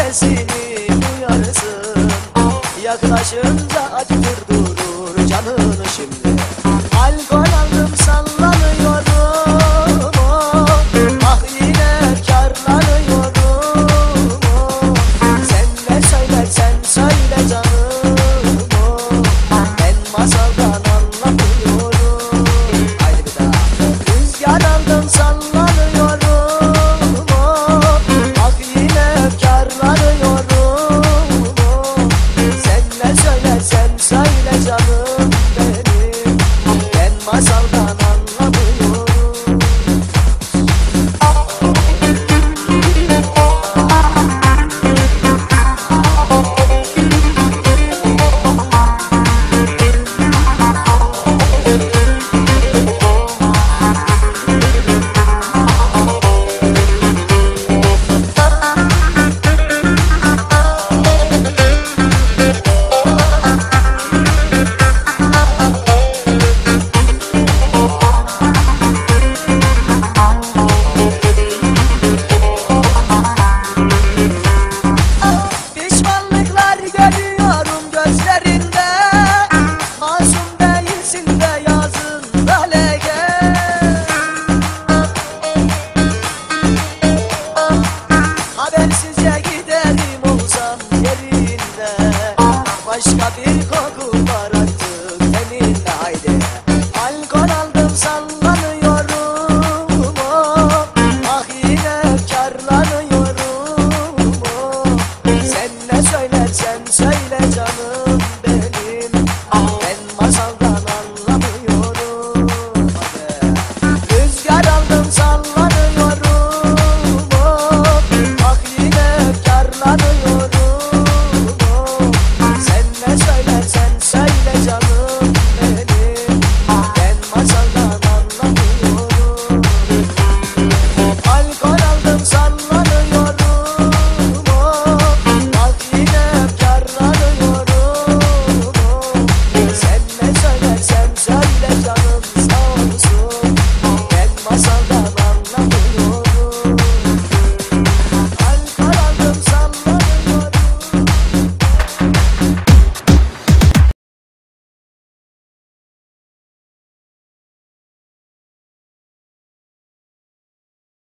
sesini duyarsın Yaklaşın. Söyle canım. Kışında yazında lege Habersizce giderim olsam yerinde Başka bir koku var artık teminde haydi Alkol aldım sallanıyorum oh. Karlanıyorum. Sen ne söylersen söyle canım